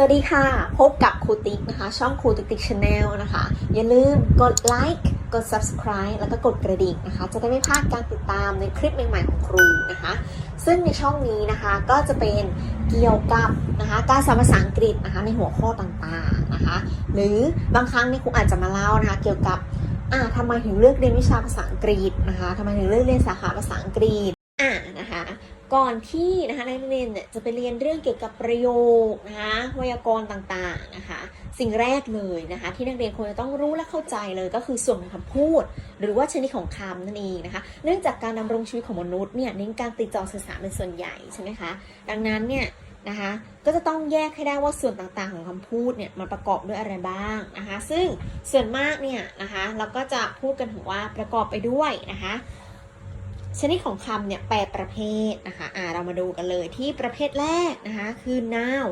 สวัสดีค่ะ พบกับครูติ๊กนะคะ ช่องครูติ๊กติ๊กชาแนลนะคะ อย่าลืมกดไลค์กด subscribe แล้วก็กดกระดิ่งนะคะ จะได้ไม่พลาดการติดตามในคลิปใหม่ๆของครูนะคะ ซึ่งในช่องนี้นะคะก็จะเป็นเกี่ยวกับนะคะการสอนภาษาอังกฤษนะคะในหัวข้อต่างๆนะคะ หรือบางครั้งนี่ครูอาจจะมาเล่านะคะ เกี่ยวกับอ่าทำไมถึงเลือกเรียนวิชาภาษาอังกฤษนะคะทำไมถึงเลือกเรียนสาขาภาษาอังกฤษอ่านะคะ ก่อนที่นะคะนักเรียนเนี่ยจะไปเรียนเรื่องเกี่ยวกับประโยคนะคะไวยากรณ์ต่างๆนะคะ สิ่งแรกเลยนะคะที่นักเรียนควรจะต้องรู้และเข้าใจเลยก็คือส่วนของคำพูด หรือว่าชนิดของคำนั่นเองนะคะ เนื่องจากการดำรงชีวิตของมนุษย์เนี่ยเน้นการติดต่อสื่อสารเป็นส่วนใหญ่ใช่ไหมคะดังนั้นเนี่ยนะคะก็จะต้องแยกให้ได้ว่าส่วนต่างๆของคำพูดเนี่ยมันประกอบด้วยอะไรบ้างนะคะ ซึ่งส่วนมากเนี่ยนะคะเราก็จะพูดกันถึงว่าประกอบไปด้วยนะคะ ชนิดของคำเนี่ยแปดประเภทนะคะอ่าเรามาดูกันเลยที่ประเภทแรกนะคะคือ noun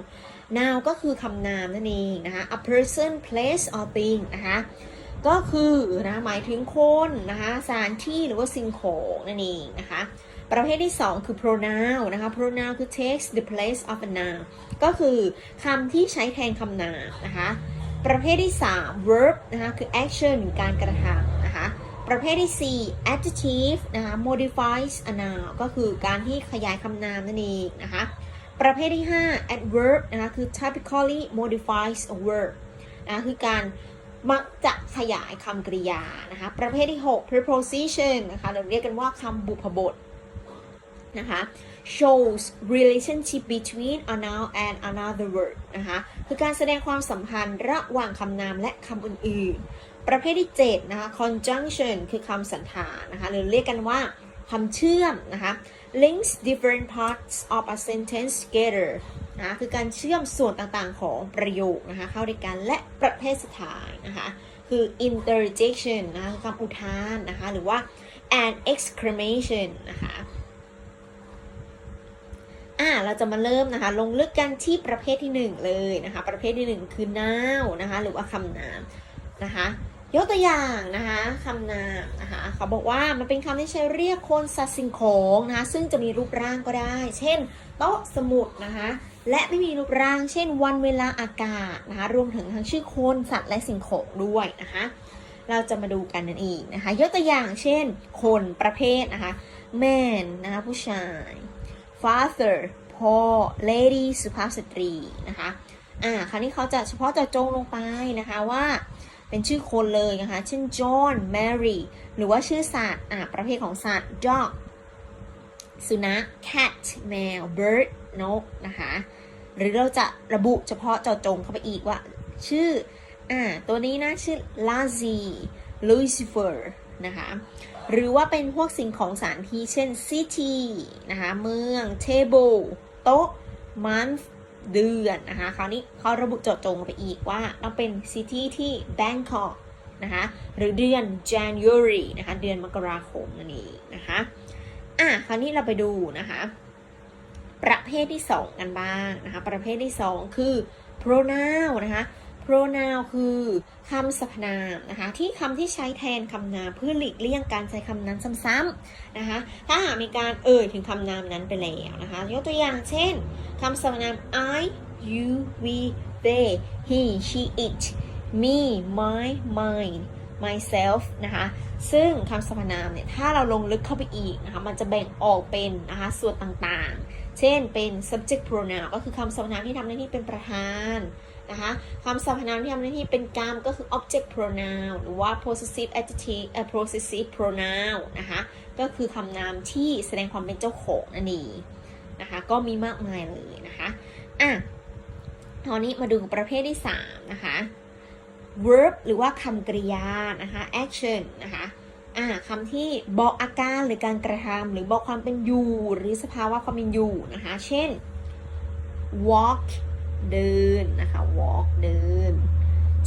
noun ก็คือคำนามนั่นเองนะคะ a person place or thing นะคะก็คือนะหมายถึงคนนะคะสถานที่หรือว่าสิ่งของนั่นเองนะคะประเภทที่ 2 คือ pronoun นะคะ pronoun คือ takes the place of a noun ก็คือคำที่ใช้แทนคำนามนะคะ ประเภทที่ 3 verb นะคะคือ action การกระทำ ประเภทที่ 4 adjective นะคะ modifies a noun ก็คือการที่ขยายคำนามนั่นเองนะคะ ประเภทที่ 5 adverb นะคะคือ typically modifies a verb นะคะคือการมักจะขยายคำกริยานะคะ ประเภทที่ 6 preposition นะคะเราเรียกกันว่าคำบุพบทนะคะ shows relationship between a noun and another word นะคะ คือการแสดงความสัมพันธ์ระหว่างคำนามและคำอื่นๆ ประเภทที่ 7 นะคะ conjunction คือคำสันธานนะคะ หรือเรียกกันว่าคำเชื่อมนะคะ links different parts of a sentence together นะคือการเชื่อมส่วนต่างๆของประโยคนะคะ เข้าด้วยกันและประเภทสุดท้ายนะคะ คือ interjection นะคะคือคำอุทานนะคะ หรือว่า an exclamation นะคะอ่าเราจะมาเริ่มนะคะ ลงลึกกันที่ประเภทที่หนึ่งเลยนะคะ ประเภทที่หนึ่งคือ noun นะคะ หรือว่าคำนามนะคะ ยกตัวอย่างนะคะคำนามนะคะเขาบอกว่ามันเป็นคำที่ใช้เรียกคนสัตว์สิ่งของนะคะซึ่งจะมีรูปร่างก็ได้ เช่น โต๊ะสมุดนะคะและไม่มีรูปร่าง เช่น วันเวลาอากาศนะคะรวมถึงทั้งชื่อคนสัตว์และสิ่งของด้วยนะคะเราจะมาดูกันนั่นเองนะคะยกตัวอย่างเช่น คนประเภทนะคะ man นะคะผู้ชาย father พ่อ lady สุภาพสตรีนะคะอ่าคราวนี้เขาจะเฉพาะจะจงลงไปนะคะว่า เป็นชื่อคนเลยนะคะ เช่น John Mary หรือว่าชื่อสัตว์อะประเภทของสัตว์ dog สุนัข cat แมว bird นกนะคะ หรือเราจะระบุเฉพาะเจาะจงเข้าไปอีกว่า ชื่ออ่าตัวนี้นะชื่อ Lazy Lucifer นะคะหรือว่าเป็นพวกสิ่งของสถานที่เช่น city นะคะ เมือง table โต๊ะ month เดือนนะคะคราวนี้เขาระบุเจาะจงไปอีกว่าต้องเป็นซิตี้ที่ Bangkok นะคะหรือเดือน January นะคะเดือนมกราคมนั่นเองนะคะอะคราวนี้เราไปดูนะคะประเภทที่ 2 กันบ้างนะคะประเภทที่ 2 คือ pronoun นะคะ pronoun คือคำสรรพนามนะคะที่คำที่ใช้แทนคำนามเพื่อหลีกเลี่ยงการใช้คำนั้นซ้ำๆนะคะถ้าหากมีการเอ่ยถึงคำนามนั้นไปแล้วนะคะยกตัวอย่างเช่นคำสรรพนาม I you we they he she it me my mine myself นะคะ ซึ่งคำสรรพนามเนี่ย ถ้าเราลงลึกเข้าไปอีกนะคะ มันจะแบ่งออกเป็นนะคะ ส่วนต่างๆ เช่น เป็น subject pronoun ก็คือคำสรรพนามที่ทำหน้าที่เป็นประธาน นะคะคำสรรพนามที่ทำหน้าที่เป็นกรรมก็คือ object pronoun หรือว่า possessive adjective เอ่อ possessive pronoun นะคะก็คือคำนามที่แสดงความเป็นเจ้าของนั่นเองนะคะก็มีมากมายเลยนะคะอะตอนนี้มาดูประเภทที่ 3 นะคะ verb หรือว่าคำกริยานะคะ action นะคะอ่าคำที่บอกอาการหรือการกระทำหรือบอกความเป็นอยู่ หรือสภาวะความเป็นอยู่นะคะ เช่น walk เดินนะคะ walk เดิน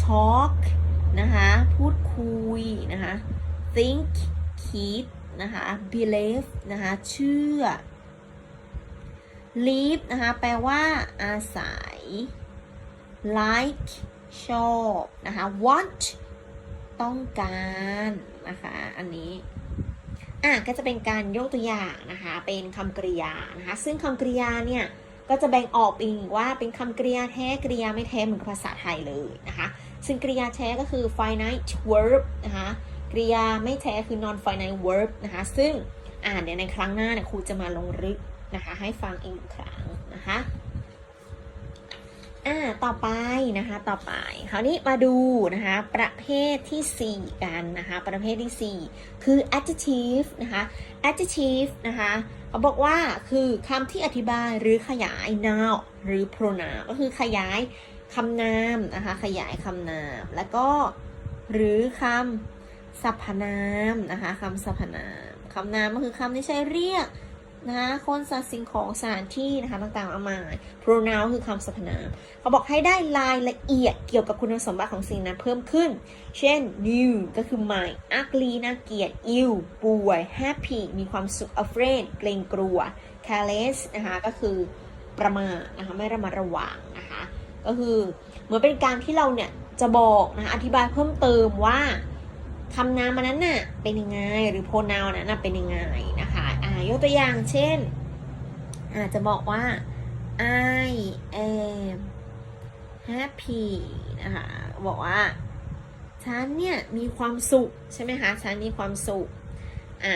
talk นะคะ พูดคุยนะคะ think คิดนะคะ believe นะคะ เชื่อ live นะคะ แปลว่า อาศัย like ชอบนะคะ want ต้องการนะคะ อันนี้อะก็จะเป็นการยกตัวอย่างนะคะ เป็นคำกริยานะคะ ซึ่งคำกริยาเนี่ย ก็จะแบ่งออกเป็นว่าเป็นคำกริยาแท้กริยาไม่แท้เหมือนภาษาไทยเลยนะคะ ซึ่งกริยาแท้ก็คือ finite verb นะคะกริยาไม่แท้คือ non finite verb นะคะ ซึ่งอ่านเดี๋ยในครั้งหน้าเนี่ยครูจะมาลงลึกนะคะ ให้ฟังอีกหนึ่งครั้งนะคะ อ่าต่อไปนะคะต่อไปคราวนี้มาดูนะคะประเภททีสี่ 4 กันนะคะประเภทที่ 4 คือ adjective นะคะ adjective นะคะเขาบอกว่าคือคำที่อธิบายหรือขยาย noun หรือ pronoun ก็คือขยายคำนามนะคะขยายคำนาม แล้วก็หรือคำสรรพนามนะคะคำสรรพนามคำนามก็คือคำที่ใช้เรียก นะคะคนสัตว์สิ่งของสถานที่นะคะต่างๆมากมาย pronoun คือคำสรรพนามเขาบอกให้ได้รายละเอียดเกี่ยวกับคุณสมบัติของสิ่งนั้นเพิ่มขึ้น เช่น new ก็คือใหม่ ugly น่าเกลียด ill ป่วย happy มีความสุข afraid เกรงกลัว careless นะคะก็คือประมาทนะคะไม่ระมัดระวังนะคะก็คือเหมือนเป็นการที่เราเนี่ยจะบอกนะคะอธิบายเพิ่มเติมว่า คำนามมันนั้นน่ะเป็นยังไงหรือโพนาวนั้นน่ะเป็นยังไงนะคะอ่ายกตัวอย่างเช่น อาจจะบอกว่า I am happy นะคะบอกว่า ฉันเนี่ยมีความสุขใช่ไหมคะฉันมีความสุขอะ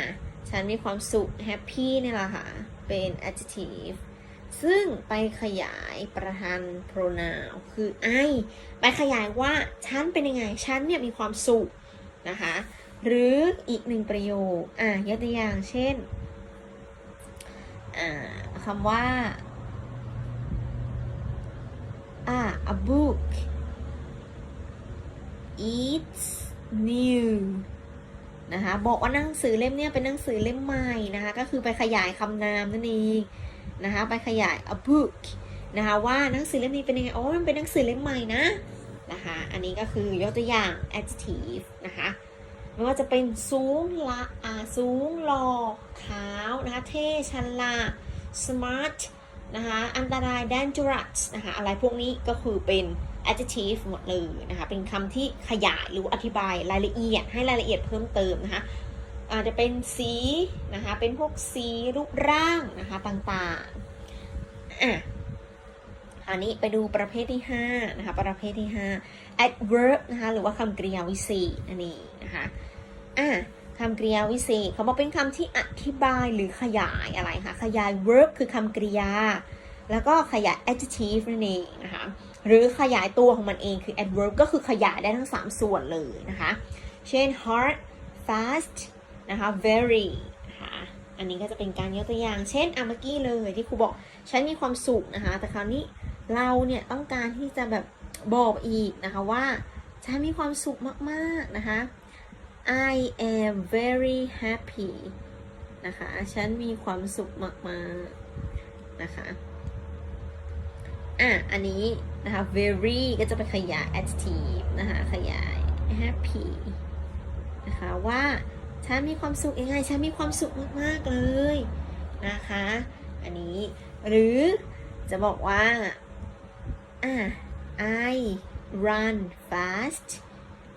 ฉันมีความสุข happy เนี่ยแหละค่ะเป็น adjective ซึ่งไปขยายประธาน pronoun คือ I ไปขยายว่า ฉันเป็นยังไง ฉันเนี่ยมีความสุข นะคะ หรืออีกหนึ่งประโยค อะยกตัวอย่างเช่น อ่าคำว่า อ่า a book it's new นะคะบอกว่าหนังสือเล่มเนี้ยเป็นหนังสือเล่มใหม่นะคะ ก็คือไปขยายคำนามนั่นเองนะคะ ไปขยาย a book นะคะว่าหนังสือเล่มนี้เป็นยังไง โอ๋อมันเป็นหนังสือเล่มใหม่นะ นะคะ อันนี้ก็คือยกตัวอย่าง adjective นะคะไม่ว่าจะเป็นสูงละอาสูงหล่อขาวนะคะเท่ฉลาด smart นะคะอันตราย dangerous นะคะอะไรพวกนี้ก็คือเป็น adjective หมดเลยนะคะเป็นคำที่ขยายหรืออธิบายรายละเอียดให้รายละเอียดเพิ่มเติมนะคะอาจจะเป็นสีนะคะเป็นพวกสีรูปร่างนะคะต่างๆอะ อันนี้ไปดูประเภทที่5นะคะ ประเภทที่ 5 adverb นะคะ หรือว่าคำกริยาวิเศษนั่นเองนะคะ อะคำกริยาวิเศษเขาบอกเป็นคำที่อธิบายหรือขยายอะไรคะขยาย verb คือคำกริยา แล้วก็ขยาย adjective นั่นเองนะคะหรือขยายตัวของมันเองคือ adverb ก็คือขยายได้ทั้ง 3 ส่วนเลยนะคะ เช่น hard fast นะคะ very นะคะอันนี้ก็จะเป็นการยกตัวอย่าง เช่นอะเมื่อกี้เลยที่ครูบอก ฉันมีความสุขนะคะ แต่คราวนี้ เราเนี่ยต้องการที่จะแบบบอกอีกนะคะว่าฉันมีความสุขมากๆนะคะ I am very happy นะคะฉันมีความสุขมากๆนะคะอะอันนี้นะคะ very ก็จะไปขยาย adjective นะคะขยาย happy นะคะว่าฉันมีความสุขยังไงฉันมีความสุขมากๆเลยนะคะ อันนี้หรือจะบอกว่า อะ I run fast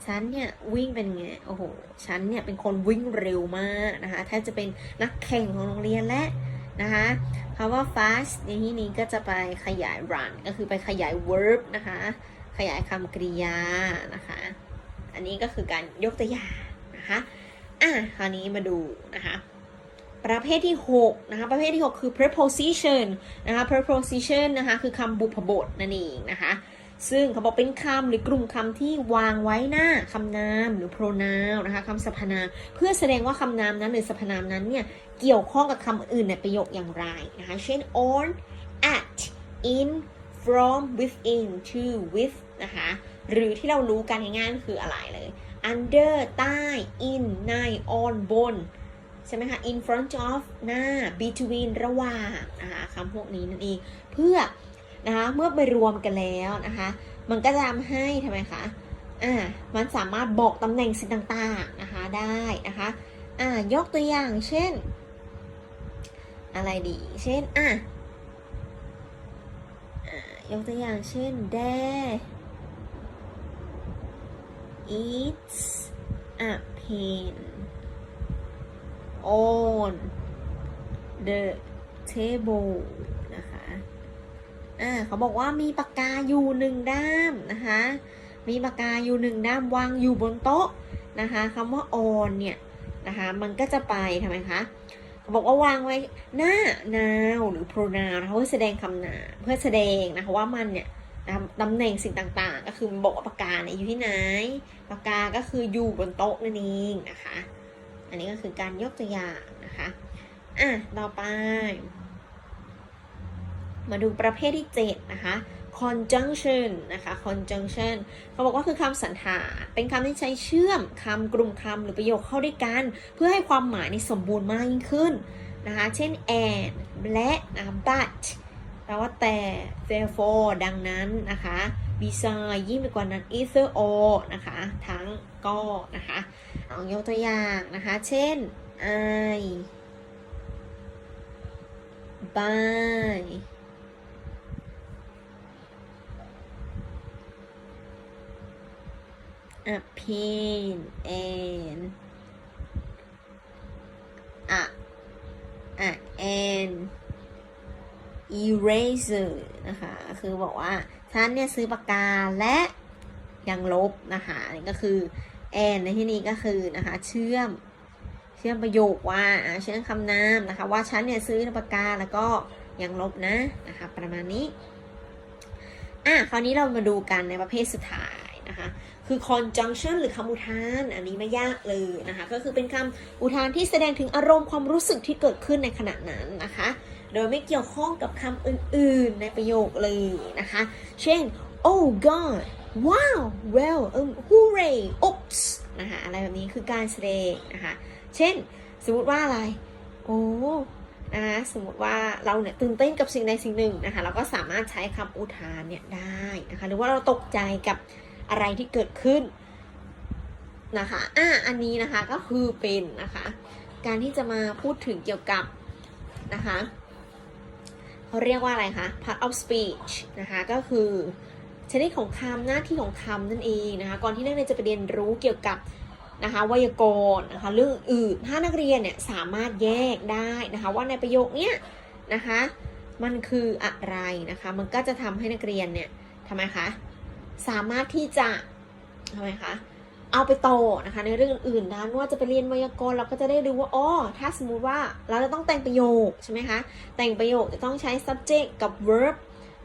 ฉันเนี่ยวิ่งเป็นไง โอ้โห ฉันเนี่ยเป็นคนวิ่งเร็วมากนะคะแทบจะเป็นนักแข่งของโรงเรียนและนะคะคำว่า fast ในที่นี้ก็จะไปขยาย run ก็คือไปขยาย verb นะคะ ขยายคำกริยานะคะ อันนี้ก็คือการยกตัวอย่างนะคะ อะ คราวนี้มาดูนะคะ ประเภทที่6นะคะประเภทที่ 6 คือ preposition นะคะ preposition นะคะคือคำบุพบทนั่นเองนะคะซึ่งเขาบอกเป็นคำหรือกลุ่มคำที่วางไว้หน้าคำนามหรือ pronoun นะคะคำสรรพนามเพื่อแสดงว่าคำนามนั้นหรือสรรพนามนั้นเนี่ยเกี่ยวข้องกับคำอื่นในประโยคอย่างไรนะคะเช่น on at in from within to with นะคะหรือที่เรารู้กันง่ายๆคืออะไรเลย under ใต้ in ใน on บน ใช่ไหมคะ in front of หน้า between ระหว่างนะคะคำพวกนี้นั่นเอง เพื่อนะคะเมื่อไปรวมกันแล้วนะคะ มันก็จะทำให้ทำไมคะอ่ามันสามารถบอกตำแหน่งสิ่งต่างๆนะคะได้นะคะอ่ายกตัวอย่างเช่น อะไรดี เช่นอะอ่ายกตัวอย่างเช่น there it's a pen on the table นะคะ อ่าเขาบอกว่ามีปากกาอยู่หนึ่งด้ามนะคะ มีปากกาอยู่หนึ่งด้ามวางอยู่บนโต๊ะนะคะคำว่า on เนี่ยนะคะ มันก็จะไปทำไมคะเขาบอกว่าวางไว้หน้า now หรือ pronoun นะคะเพื่อแสดงคำนามเพื่อแสดงนะคะว่ามันเนี่ยนะตำแหน่งสิ่งต่างๆ ก็คือบอกว่าปากกาเนี่ยอยู่ที่ไหน ปากกาก็คืออยู่บนโต๊ะนั่นเองนะคะ นนี้ก็คือการยกตัวอย่างนะคะ อะ ต่อไป มาดูประเภทที่ 7 นะคะ conjunction นะคะ conjunction เขาบอกว่าคือคำสันฐาน เป็นคำที่ใช้เชื่อมคำกลุ่มคำหรือประโยคเข้าด้วยกัน เพื่อให้ความหมายในสมบูรณ์มากยิ่งขึ้นนะคะ เช่น and และนะคะ but แปลว่าแต่ therefore ดังนั้นนะคะ beside ยิ่งไปกว่านั้น either or นะคะ ทั้งก็นะคะ เอายกตัวอย่างนะคะ เช่น I buy a pen and a a an eraser นะคะ คือบอกว่าฉันเนี่ยซื้อปากกาและยังลบนะคะอันนี้ก็คือ and ในที่นี้ก็คือนะคะ เชื่อมเชื่อมประโยคว่าเชื่อมคำนามนะคะ ว่าฉันเนี่ยซื้อปากกาแล้วก็ยังลบนะนะคะ ประมาณนี้อะคราวนี้เรามาดูกันในประเภทสุดท้ายนะคะ คือ conjunction หรือคำอุทาน อันนี้ไม่ยากเลยนะคะ ก็คือเป็นคำอุทานที่แสดงถึงอารมณ์ความรู้สึกที่เกิดขึ้นในขณะนั้นนะคะ โดยไม่เกี่ยวข้องกับคำอื่นๆ ในประโยคเลยนะคะ เช่น oh god wow well um hooray oops นะคะอะไรแบบนี้คือการแสดงนะคะ เช่น สมมติว่าอะไร โอ้นะคะสมมติว่าเราเนี่ยตื่นเต้นกับสิ่งใดสิ่งหนึ่งนะคะ เราก็สามารถใช้คำอุทานเนี่ยได้นะคะ หรือว่าเราตกใจกับอะไรที่เกิดขึ้นนะคะอะอันนี้นะคะก็คือเป็นนะคะ การที่จะมาพูดถึงเกี่ยวกับนะคะ เขาเรียกว่าอะไรคะ part of speech นะคะก็คือชนิดของคำหน้าที่ของคำนั่นเองนะคะก่อนที่นักเรียนจะไปเรียนรู้เกี่ยวกับนะคะไวยากรณ์นะคะเรื่องอื่นถ้านักเรียนเนี่ยสามารถแยกได้นะคะว่าในประโยคเนี้ยนะคะมันคืออะไรนะคะมันก็จะทำให้นักเรียนเนี่ยทำไมคะสามารถที่จะทำไมคะ เอาไปต่อนะคะ ในเรื่องอื่นๆนะไม่ว่าจะไปเรียนไวยากรณ์เราก็จะได้รู้ว่าอ๋อถ้าสมมุติว่าเราจะต้องแต่งประโยคใช่ไหมคะแต่งประโยคจะต้องใช้ subject กับ verb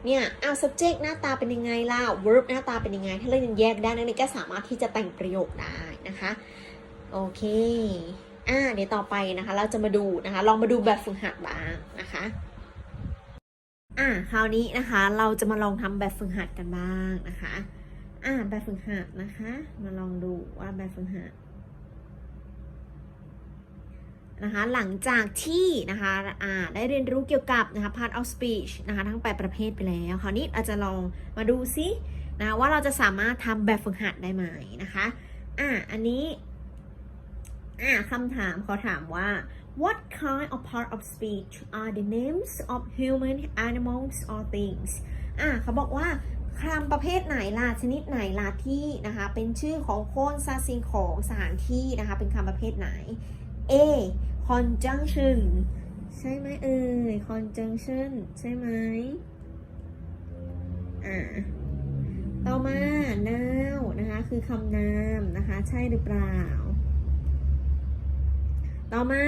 เนี่ยเอา subject หน้าตาเป็นยังไงล่ะ verb หน้าตาเป็นยังไง ถ้าเรายแยกได้นักเรียนก็สามารถที่จะแต่งประโยคได้นะคะโอเคอ่าเดี๋ยวต่อไปนะคะ เราจะมาดูนะคะ ลองมาดูแบบฝึกหัดบ้างนะคะอ่าคราวนี้นะคะ เราจะมาลองทำแบบฝึกหัดกันบ้างนะคะ อ่าแบบฝึกหัดนะคะ มาลองดูว่าแบบฝึกหัดนะคะหลังจากที่นะคะอ่าได้เรียนรู้เกี่ยวกับนะคะ part of speech นะคะทั้งแปดประเภทไปแล้วคราวนี้อาจจะลองมาดูซินะว่าเราจะสามารถทำแบบฝึกหัดได้ไหมนะคะอ่าอันนี้อ่าคำถามเขาถามว่า what kind of part of speech are the names of human animals or things อ่าเขาบอกว่า คำประเภทไหนล่ะชนิดไหนล่ะที่นะคะเป็นชื่อของคนสัตว์สิ่งของสถานที่นะคะเป็นคำประเภทไหน A conjunction ใช่ไหมเอ่ย conjunction ใช่ไหมอ่าต่อมา now นะคะคือคำนามนะคะใช่หรือเปล่า ต่อมา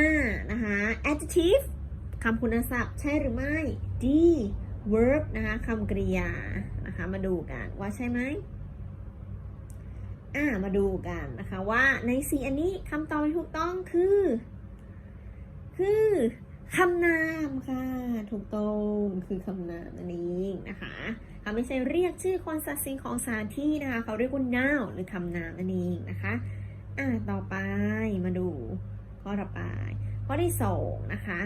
นะคะ adjective คำคุณศัพท์ใช่หรือไม่ D verb นะคะคำกริยานะคะมาดูกันว่าใช่ไหมอ่ามาดูกันนะคะว่าในสีอันนี้คำตอบที่ถูกต้องคือ คือคำนามค่ะ ถูกต้องคือคำนามนั่นเองนะคะเขาไม่ใช่เรียกชื่อคนสัตว์สิ่งของสถานที่นะคะ เขาเรียกว่า noun หรือคำนามนั่นเองนะคะ อ่าต่อไปมาดูข้อต่อไปข้อที่สองนะคะ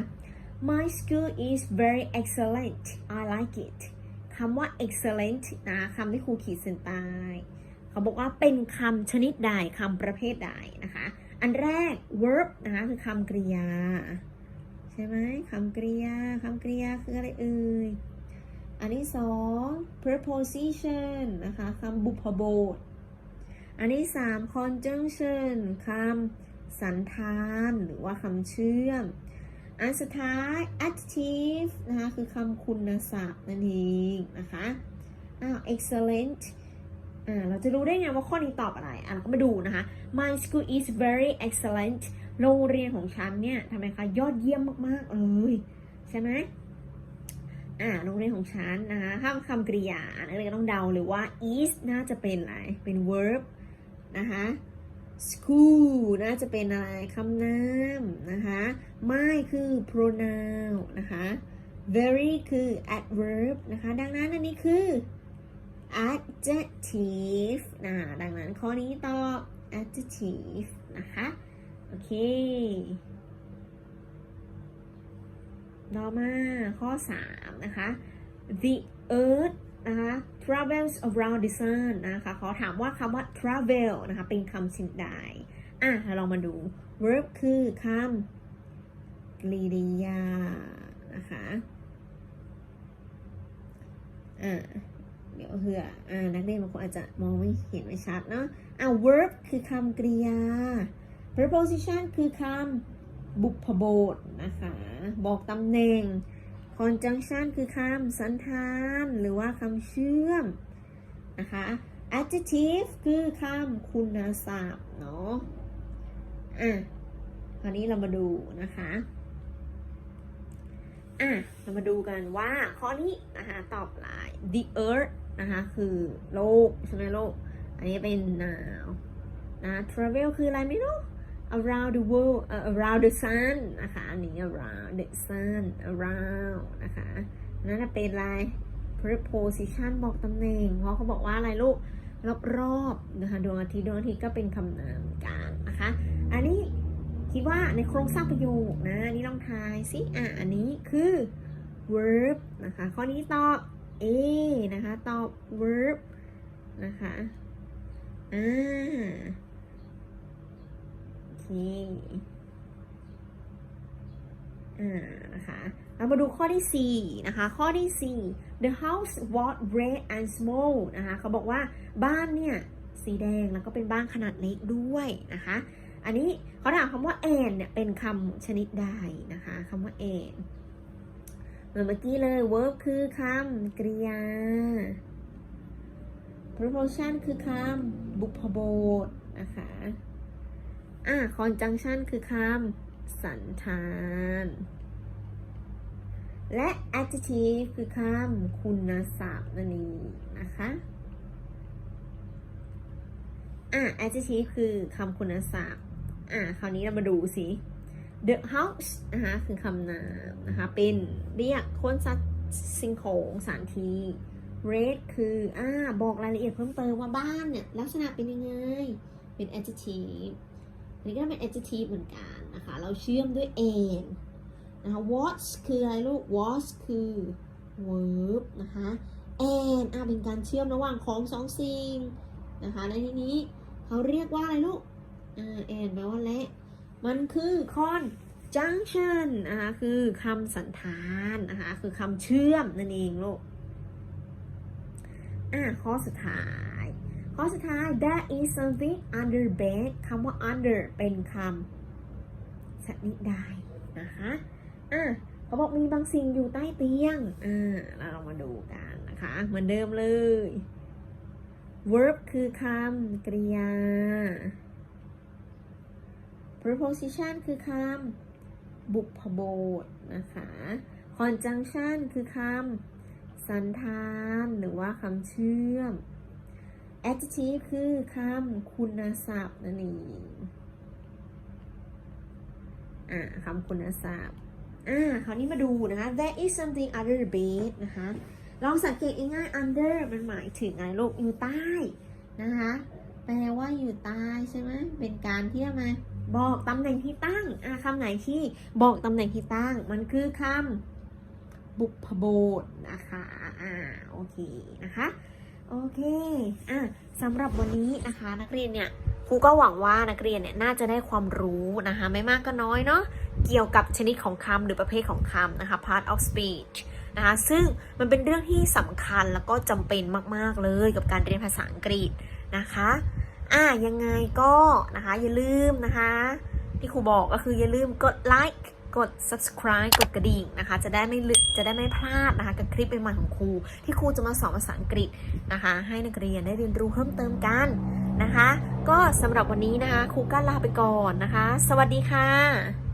My school is very excellent I like it คำว่า excellent นะคำที่ครูขีดเส้นใต้เขาบอกว่าเป็นคำชนิดใดคำประเภทใดนะคะ อันแรก verb นะคะคือคำกริยา ใช่ไหมคำกริยาคำกริยาคืออะไรเอ่ย อันที่สอง preposition นะคะคำบุพบท อันที่สาม conjunction คำสันธานหรือว่าคำเชื่อม อันสุดท้าย adjective นะคะ คือคำคุณศัพท์นั่นเองนะคะอ้าว excellent อ่า เราจะรู้ได้ไงว่าข้อนี้ตอบอะไร อะ เราก็มาดูนะคะ my school is very excellent โรงเรียนของฉันเนี่ยทำไมคะ ยอดเยี่ยมมาก ๆ เลย ใช่ไหมอ่า โรงเรียนของฉันนะคะห้ามคำกริยานักเรียนก็ต้องเดาเลยว่า is น่าจะเป็นอะไร เป็น verb นะคะ school น่าจะเป็นอะไรคำนามนะคะ my คือ pronoun นะคะ very คือ adverb นะคะ ดังนั้นอันนี้คือ adjective นะดังนั้นข้อนี้ตอบ adjective นะคะ โอเค ต่อมาข้อ 3 นะคะ the earth นะคะ travels around the sun นะคะขอถามว่าคำว่า travel นะคะ เป็นคำชนิดใดอะเราลองมาดู verb คือคำกริยา นะคะอ่าเดี๋ยวเผื่ออ่านักเรียนบางคนอาจจะมองไม่เห็นไม่ชัดเนาะอ่า verb คือคำกริยา preposition คือคำบุพบทนะคะ บอกตำแหน่ง conjunction คือคำสันธานหรือว่าคำเชื่อมนะคะ adjective คือคำคุณศัพท์เนาะ อะ คราวนี้เรามาดูนะคะ อะ เรามาดูกันว่าข้อนี้นะคะตอบอะไร the earth นะคะคือโลกใช่ไหมโลก อันนี้เป็น n o u นะ travel คืออะไรไม่รู้ around the world around the sun นะคะอันนี้ around the sun around นะคะนั่นเป็นอะไร preposition บอกตำแหน่ง เพราะเขาบอกว่าอะไรลูกรอบๆนะคะดวงอาทิตย์ดวงอาทิตย์ก็เป็นคำนามเหมือนะคะ อันนี้คิดว่าในโครงสร้างประโยคนะนนี่ลองทายสิอะอันนี้คือ verb นะคะ ข้อนี้ตอบ A นะคะ ตอบ verb นะคะ อ่า โอเคอ่นะคะเรามาดูข้อที่ 4 นะคะ ข้อที่ 4 the house was red and small นะคะ เขาบอกว่าบ้านเนี่ย สีแดงแล้วก็เป็นบ้านขนาดเล็กด้วยนะคะ อันนี้เขาถามคำว่า and เนี่ย เป็นคำชนิดใดนะคะคำว่า and เหมือนเมื่อกี้เลย verb คือคำกริยา preposition คือคำบุพบทนะคะ อ่า conjunction คือคำสันธาน และ adjective คือคำคุณศัพท์นั่นเองนะคะ อ่า adjective คือคำคุณศัพท์ อ่าคราวนี้เรามาดูสิ the house นะคะคือคำนามนะคะ เป็นเรียกคนสัตว์สิ่งของสานที่ red คืออ่าบอกรายละเอียดเพิ่มเติมว่าบ้านเนี่ย ลักษณะเป็นยังไง เป็น adjective นี้ก็เป็น adjective เหมือนกันนะคะ เราเชื่อมด้วย and นะคะ was คืออะไรลูก was คือ verb นะคะ and อ่าเป็นการเชื่อมระหว่างของสองสิ่งนะคะในที่นี้เขาเรียกว่าอะไรลูกอ่า and แปลว่าและ มันคือ conjunction นะคะคือคำสันธานนะคะคือคำเชื่อมนั่นเองลูกอะข้อสุดท้าย ข้อสุดท้าย there is something under bed คำว่า under เป็นคำชนิดใดนะคะอะเขาบอกมีบางสิ่งอยู่ใต้เตียงอ่าเรามาดูกันนะคะ เหมือนเดิมเลย verb คือคำกริยา preposition คือคำบุพบทนะคะ conjunction คือคำสันธาน หรือว่าคำเชื่อม adjective คือคำคุณศัพท์นั่นเองอ่าคำคุณศัพท์อ่าคราวนี้มาดูนะคะ there is something under the bed นะคะลองสังเกตง่ายๆ under มันหมายถึงอะไรลูกอยู่ใต้นะคะแปลว่าอยู่ใต้ใช่ไหมเป็นการที่จะมาบอกตำแหน่งที่ตั้งอ่าคำไหนที่บอกตำแหน่งที่ตั้ง มันคือคำบุพบทนะคะอ่าโอเคนะคะ โอเค อะสำหรับวันนี้นะคะนักเรียนเนี่ยครูก็หวังว่านักเรียนเนี่ยน่าจะได้ความรู้นะคะ ไม่มากก็น้อยเนาะเกี่ยวกับชนิดของคำหรือประเภทของคำนะคะ part of speech นะคะซึ่งมันเป็นเรื่องที่สำคัญแล้วก็จำเป็นมาก ๆ เลยกับการเรียนภาษาอังกฤษนะคะอะยังไงก็นะคะอย่าลืมนะคะ ที่ครูบอกก็คืออย่าลืมกดไลค์ กด subscribe กดกระดิ่งนะคะ จะได้ไม่ลืมจะได้ไม่พลาดนะคะ กับคลิปใหม่ๆของครู ที่ครูจะมาสอนภาษาอังกฤษนะคะ ให้นักเรียนได้เรียนรู้เพิ่มเติมกันนะคะ ก็สำหรับวันนี้นะคะ ครูก็ลาไปก่อนนะคะ สวัสดีค่ะ